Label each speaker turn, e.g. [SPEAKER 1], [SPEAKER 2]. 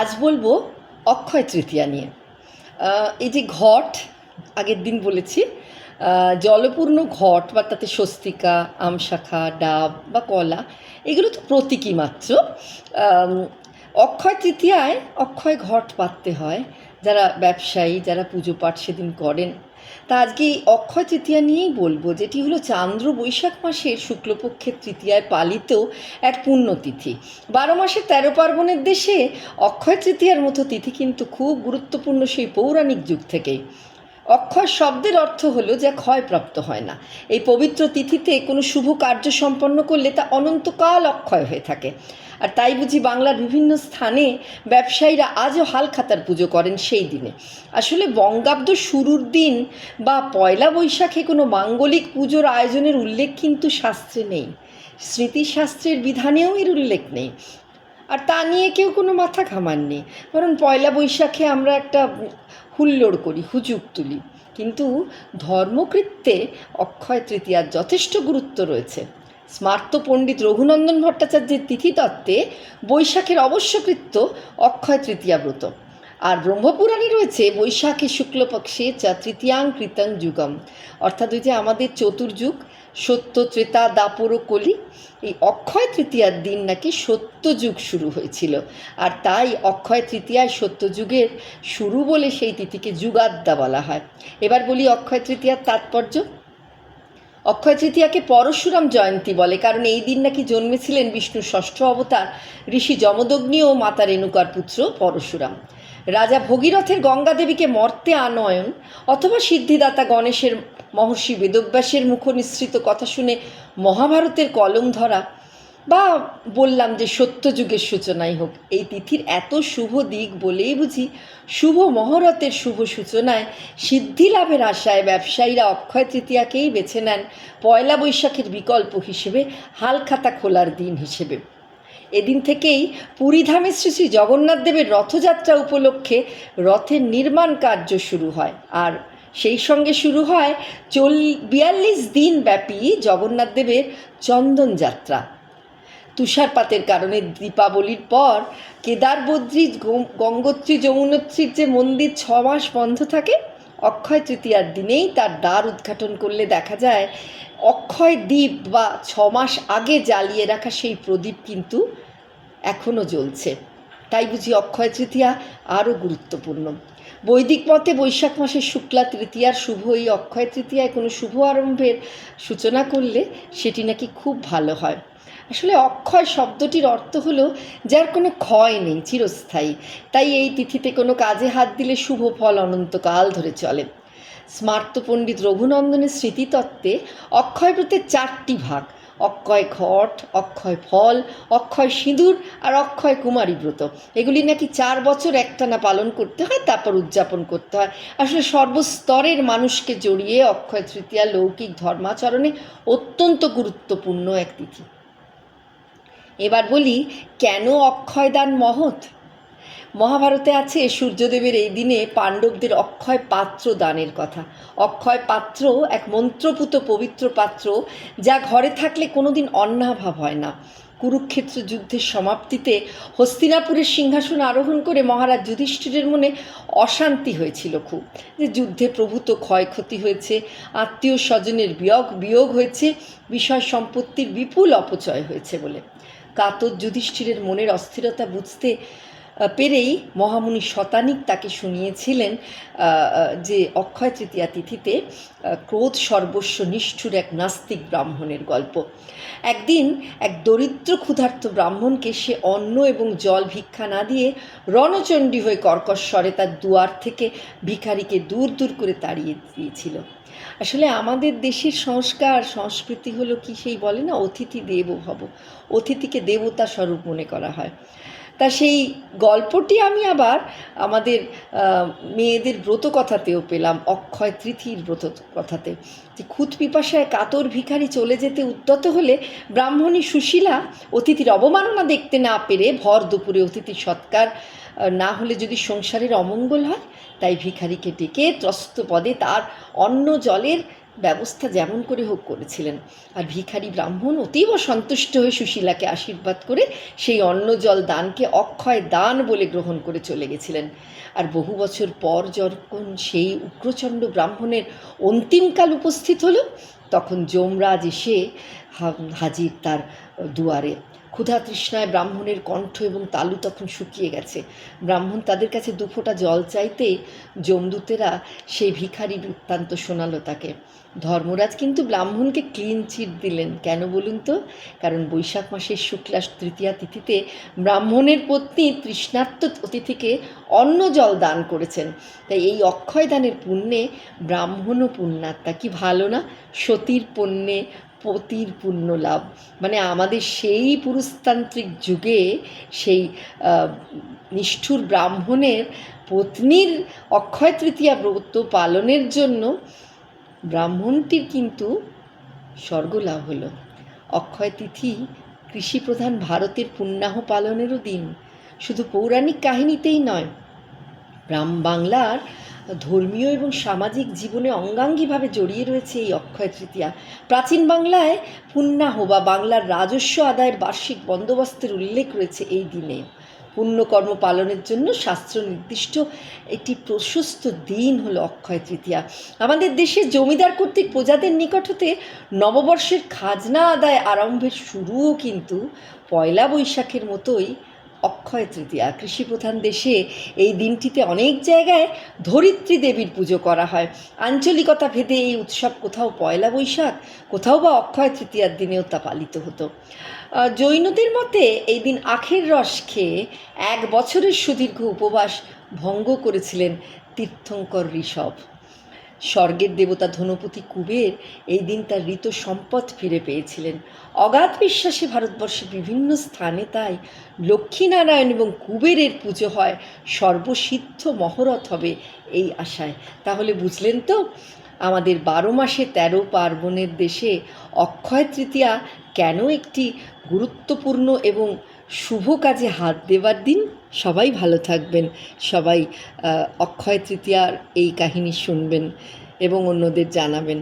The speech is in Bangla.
[SPEAKER 1] আজ বলব অক্ষয় তৃতীয়া নিয়ে। এই যে ঘট, আগের দিন বলেছি জলপূর্ণ ঘট, বা তাতে স্বস্তিকা, আমশাখা, ডাব, বা কলা, এগুলো তো প্রতীকী মাত্র। অক্ষয় তৃতীয়ায় অক্ষয় ঘট পাততে হয়। যারা ব্যবসায়ী, যারা পুজো পাঠ সেদিন করেন তা আজকে এই অক্ষয় তৃতীয়া নিয়েই বলব, যেটি হলো চান্দ্র বৈশাখ মাসের শুক্লপক্ষের তৃতীয়ায় পালিত এক পুণ্যতিথি। বারো মাসে তেরো পার্বণের দেশে অক্ষয় তৃতীয়ার মতো তিথি কিন্তু খুব গুরুত্বপূর্ণ সেই পৌরাণিক যুগ থেকেই। অক্ষয় শব্দের অর্থ হলো যা ক্ষয়প্রাপ্ত হয় না। এই পবিত্র তিথিতে কোনো শুভ কার্য সম্পন্ন করলে তা অনন্তকাল অক্ষয় হয়ে থাকে। আর তাই বুঝি বাংলার বিভিন্ন স্থানে ব্যবসায়ীরা আজও হালখাতার পুজো করেন সেই দিনে। আসলে বঙ্গাব্দ শুরুর দিন বা পয়লা বৈশাখে কোনো মাঙ্গলিক পুজোর আয়োজনের উল্লেখ কিন্তু শাস্ত্রে নেই। স্মৃতিশাস্ত্রের বিধানেও এর উল্লেখ নেই। আর তা নিয়ে কেউ কোনো মাথা ঘামাননি। বরং পয়লা বৈশাখে আমরা একটা হুল্লোড় করি হুজুক তুলি। কিন্তু ধর্মকৃত্যে অক্ষয় তৃতীয়ার যথেষ্ট গুরুত্ব রয়েছে। স্মার্ত পণ্ডিত রঘুনন্দন ভট্টাচার্যের তিথিতত্ত্বে বৈশাখের অবশ্যকৃত্য অক্ষয় তৃতীয়া ব্রত। আর ব্রহ্মপুরাণে রয়েছে বৈশাখে শুক্লপক্ষে চা তৃতীয়াং কৃতাং যুগম। অর্থাৎ ওই যে আমাদের চতুর্যুগ সত্য ত্রেতা দাপর কলি। এই অক্ষয় তৃতীয়ার দিন নাকি সত্যযুগ শুরু হয়েছিল। আর তাই অক্ষয় তৃতীয়ায় সত্যযুগের শুরু বলে সেই তিথিকে যুগাদ্দা বলা হয়। এবার বলি অক্ষয় তৃতীয়ার তাৎপর্য। অক্ষয় তৃতীয়াকে পরশুরাম জয়ন্তী বলে, কারণ এই দিন নাকি জন্মেছিলেন বিষ্ণুর ষষ্ঠ অবতার ঋষি যমদগ্নি ও মাতা রেণুকার পুত্র পরশুরাম। রাজা ভগীরথের গঙ্গা দেবীকে মর্তে আনয়ন অথবা সিদ্ধিদাতা গণেশের মহর্ষি বেদব্যাসের মুখ নিঃসৃত কথা শুনে মহাভারতের কলম ধরা বা বললাম যে সত্যযুগের সূচনাই হোক। এই তিথির এত শুভ দিক বলেই বুঝি শুভ মহরতের শুভ সূচনায় সিদ্ধি লাভের আশায় ব্যবসায়ীরা অক্ষয় তৃতীয়াকেই বেছে নেন। পয়লা বৈশাখের বিকল্প হিসেবে হালখাতা খোলার দিন হিসেবে। এদিন থেকেই পুরীধামে শ্রী শ্রী জগন্নাথ দেবের রথযাত্রা উপলক্ষে রথের নির্মাণ কার্য শুরু হয়। আর সেই সঙ্গে শুরু হয় চল, বিয়াল্লিশ দিন ব্যাপী জগন্নাথ দেবের তুষারপাতের কারণে দীপাবলির পর কেদার বদ্রী গঙ্গোত্রী, যমুনোত্রীর যে মন্দির ছ মাস বন্ধ থাকে অক্ষয় তৃতীয়ার দিনেই তার দ্বার উদ্ঘাটন করলে দেখা যায়, অক্ষয় দ্বীপ বা ছ মাস আগে জ্বালিয়ে রাখা সেই প্রদীপ কিন্তু এখনও জ্বলছে। তাই বুঝি অক্ষয় তৃতীয়া আরও গুরুত্বপূর্ণ। বৈদিক মতে বৈশাখ মাসের শুক্লা তৃতীয়ার শুভ, এই অক্ষয় তৃতীয়ায় কোনো শুভ আরম্ভের সূচনা করলে সেটি নাকি খুব ভালো হয়। আসলে অক্ষয় শব্দটির অর্থ হলো যার কোনো ক্ষয় নেই, চিরস্থায়ী। তাই এই তিথিতে কোনো কাজে হাত দিলে শুভ ফল অনন্তকাল ধরে চলে। স্মার্ত পণ্ডিত রঘুনন্দনের স্মৃতিতত্ত্বে অক্ষয় ব্রতের চারটি ভাগ, অক্ষয় ঘট, অক্ষয় ফল, অক্ষয় সিঁদুর আর অক্ষয় কুমারী ব্রত। এগুলি নাকি চার বছর একটানা পালন করতে হয়, তারপর উদযাপন করতে হয়। আসলে সর্বস্তরের মানুষকে জড়িয়ে অক্ষয় তৃতীয়া লৌকিক ধর্মাচরণে অত্যন্ত গুরুত্বপূর্ণ এক তিথি। এবার বলি, কেন অক্ষয়দান মহৎ? মহাভারতে আছে সূর্যদেবের এই দিনে পাণ্ডবদের অক্ষয় পাত্র দানের কথা। অক্ষয় পাত্র এক মন্ত্রপুত পবিত্র পাত্র, যা ঘরে থাকলে কোনোদিন অন্নাভাব হয় না। কুরুক্ষেত্র যুদ্ধের সমাপ্তিতে হস্তিনাপুরের সিংহাসন আরোহণ করে মহারাজ যুধিষ্ঠিরের মনে অশান্তি হয়েছিল খুব, যে যুদ্ধে প্রভূত ক্ষয়ক্ষতি হয়েছে, আত্মীয় স্বজনের বিয়োগ বিয়োগ হয়েছে বিষয় সম্পত্তির বিপুল অপচয় হয়েছে বলে। কাতর যুধিষ্ঠিরের মনের অস্থিরতা বুঝতে পেরেই মহামুনি শতানিক তাকে শুনিয়েছিলেন যে অক্ষয় তৃতীয়া তিথিতে ক্রোধ সর্বস্ব নিষ্ঠুর এক নাস্তিক ব্রাহ্মণের গল্প। একদিন এক দরিদ্র ক্ষুধার্ত ব্রাহ্মণকে সে অন্ন এবং জল ভিক্ষা না দিয়ে রণচণ্ডী হয়ে কর্কশ স্বরে তার দুয়ার থেকে ভিখারিকে দূর দূর করে তাড়িয়ে দিয়েছিল। আসলে আমাদের দেশের সংস্কার, সংস্কৃতি হলো কি সেই বলে না, অতিথি দেব ভব। অতিথিকে দেবতা স্বরূপ মনে করা হয়। তা সেই গল্পটি আমি আবার আমাদের মেয়েদের ব্রত কথাতেও পেলাম, অক্ষয় তৃতীর ব্রত কথাতে যে খুদ পিপাসায় কাতর ভিখারি চলে যেতে উদ্যত হলে ব্রাহ্মণী সুশীলা অতিথির অবমাননা দেখতে না পেরে ভর দুপুরে অতিথি সৎকার না হলে যদি সংসারের অমঙ্গল হয়, তাই ভিখারিকে ডেকে ত্রস্ত পদে তার অন্ন জলের ব্যবস্থা যেমন করে হোক করেছিলেন। আর ভিখারি ব্রাহ্মণ অতীব সন্তুষ্ট হয়ে সুশীলাকে আশীর্বাদ করে সেই অন্ন জল দানকে অক্ষয় দান বলে গ্রহণ করে চলে গেছিলেন। আর বহু বছর পর যখন সেই উগ্রচণ্ড ব্রাহ্মণের অন্তিমকাল উপস্থিত হলো তখন যমরাজ এসে হাজির তার দুয়ারে। ক্ষুধা তৃষ্ণায় ব্রাহ্মণের কণ্ঠ এবং তালু তখন শুকিয়ে গেছে। ব্রাহ্মণ তাদের কাছে দুফোঁটা জল চাইতেই যমদূতেরা সেই ভিখারি বৃত্তান্ত শোনালো তাকে। ধর্মরাজ কিন্তু ব্রাহ্মণকে ক্লিন চিট দিলেন। কেন বলুন তো? কারণ বৈশাখ মাসের শুক্লা তৃতীয়া তিথিতে ব্রাহ্মণের পত্নী তৃষ্ণার্ত অতিথিকে অন্ন জল দান করেছেন। তাই এই অক্ষয় দানের পুণ্যে ব্রাহ্মণও পুণ্যাত্মা কি ভালো না? সতীর পুণ্যে পতির পুণ্য লাভ। মানে আমাদের সেই পুরুষতান্ত্রিক যুগে সেই নিষ্ঠুর ব্রাহ্মণের পত্নীর অক্ষয় তৃতীয়া ব্রত পালনের জন্য ব্রাহ্মণটির কিন্তু স্বর্গলাভ হলো। অক্ষয় তিথি কৃষিপ্রধান ভারতের পুণ্যাহ পালনেরও দিন। শুধু পৌরাণিক কাহিনীতেই নয়, গ্রাম বাংলার ধর্মীয় এবং সামাজিক জীবনে অঙ্গাঙ্গিভাবে জড়িয়ে রয়েছে এই অক্ষয় তৃতীয়া। প্রাচীন বাংলায় পুণ্যাহ বা বাংলার রাজস্ব আদায়ের বার্ষিক বন্দোবস্তের উল্লেখ রয়েছে এই দিনে। পুণ্যকর্ম পালনের জন্য শাস্ত্র নির্দিষ্ট একটি প্রশস্ত দিন হলো অক্ষয় তৃতীয়া। আমাদের দেশে জমিদার কর্তৃক প্রজাদের নিকট হতে নববর্ষের খাজনা আদায় আরম্ভের শুরুও কিন্তু পয়লা বৈশাখের মতোই অক্ষয় তৃতীয়া। কৃষিপ্রধান দেশে এই দিনটিতে অনেক জায়গায় ধরিত্রী দেবীর পুজো করা হয়। আঞ্চলিকতা ভেদে এই উৎসব কোথাও পয়লা বৈশাখ, কোথাও বা অক্ষয় তৃতীয়ার দিনেও তা পালিত হতো। জৈনদের মতে এই দিন আখের রস খেয়ে এক বছরের সুদীর্ঘ উপবাস ভঙ্গ করেছিলেন তীর্থঙ্কর ঋষভ। স্বর্গের দেবতা ধনপতি কুবের এই দিন তার ঋত সম্পদ ফিরে পেয়েছিলেন। অগাধ বিশ্বাসে ভারতবর্ষের বিভিন্ন স্থানে তাই লক্ষ্মীনারায়ণ এবং কুবেরের পুজো হয়। সর্বসিদ্ধ মহরত হবে এই আশায়। তাহলে বুঝলেন তো, আমাদের বারো মাসে তেরো পার্বণের দেশে অক্ষয় তৃতীয়া কেন একটি গুরুত্বপূর্ণ এবং শুভ কাজে হাত দেবার দিন। সবাই ভালো থাকবেন। সবাই অক্ষয় তৃতীয়ার এই কাহিনী শুনবেন এবং অন্যদের জানাবেন।